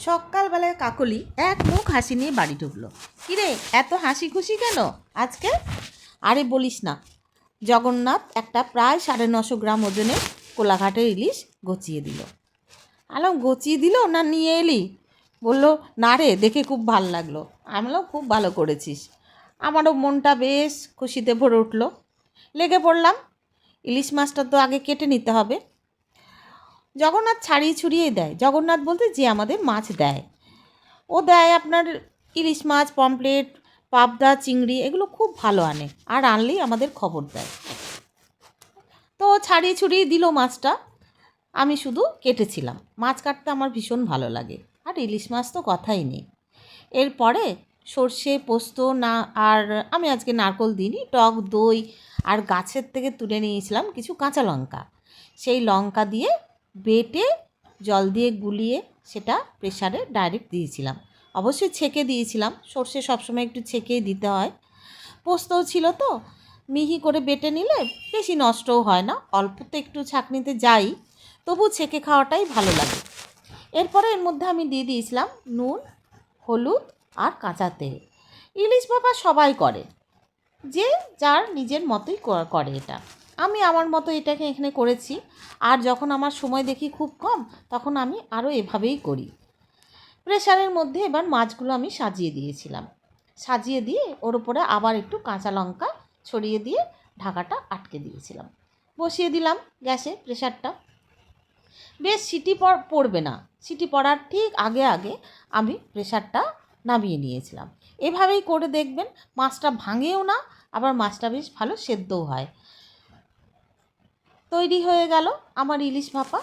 সকালবেলায় কাকলি এক মুখ হাসি নিয়ে বাড়ি ঢুকলো। কিরে, এত হাসি খুশি কেন আজকে? আরে বলিস না, জগন্নাথ একটা প্রায় সাড়ে নশো গ্রাম ওজনের কোলাঘাটের ইলিশ গচিয়ে দিল। আলাম গচিয়ে দিল না নিয়ে এলি? বলল, না রে, দেখে খুব ভালো লাগল। আমি বললাম, খুব ভালো করেছিস। আমারও মনটা বেশ খুশিতে ভরে উঠল। লেগে পড়লাম? ইলিশ মাছটা তো আগে কেটে নিতে হবে। জগন্নাথ ছাড়িয়ে ছুড়িয়ে দেয়। জগন্নাথ বলতে যে আমাদের মাছ দেয়। ও দেয় আপনার ইলিশ মাছ পমপ্লেট পাবদা, চিংড়ি, এগুলো খুব ভালো আনে আর আনলেই আমাদের খবর দেয়। তো ছাড়িয়ে ছুড়িয়ে দিল মাছটা। আমি শুধু কেটেছিলাম। মাছ কাটতে আমার ভীষণ ভালো লাগে। আর ইলিশ মাছ তো কথাই নেই। এরপরে সর্ষে, পোস্ত, না আর আমি আজকে নারকল দিইনি, টক, দই আর গাছের থেকে তুলে নিয়েছিলাম কিছু কাঁচা লঙ্কা। সেই লঙ্কা দিয়ে বেটে জল দিয়ে গুলিয়ে সেটা প্রেশারে ডাইরেক্ট দিয়েছিলাম। অবশ্যই ছেঁকে দিয়েছিলাম। সর্ষে সবসময় একটু ছেঁকেই দিতে হয়। পোস্তও ছিল তো। মিহি করে বেটে নিলে বেশি নষ্টও হয় না। অল্প তো একটু ছাঁকনিতে যাই, তবু ছেঁকে খাওয়াটাই ভালো লাগে। এরপরে এর মধ্যে আমি দিয়ে দিয়েছিলাম নুন, হলুদ আর কাঁচা তেল। ইলিশ বাবা সবাই করে। যে যার নিজের মতোই করে এটা। আমি আমার মতো এটাকে এখানে করেছি। আর যখন আমার সময় দেখি খুব কম, তখন আমি আরও এভাবেই করি। প্রেশারের মধ্যে এবার মাছগুলো আমি সাজিয়ে দিয়েছিলাম। সাজিয়ে দিয়ে ওর উপরে আবার একটু কাঁচা লঙ্কা ছড়িয়ে দিয়ে ঢাকাটা আটকে দিয়েছিলাম। বসিয়ে দিলাম গ্যাসে প্রেশারটা বেশ সিটি পড়- পড়বে না। সিটি পড়ার ঠিক আগে আগে আমি প্রেশারটা নামিয়ে নিয়েছিলাম। এভাবেই করে দেখবেন মাছটা ভাঙেও না, আবার মাছটা বেশ ভালো সেদ্ধও হয়। তৈরি হয়ে গেল আমার ইলিশ ভাপা।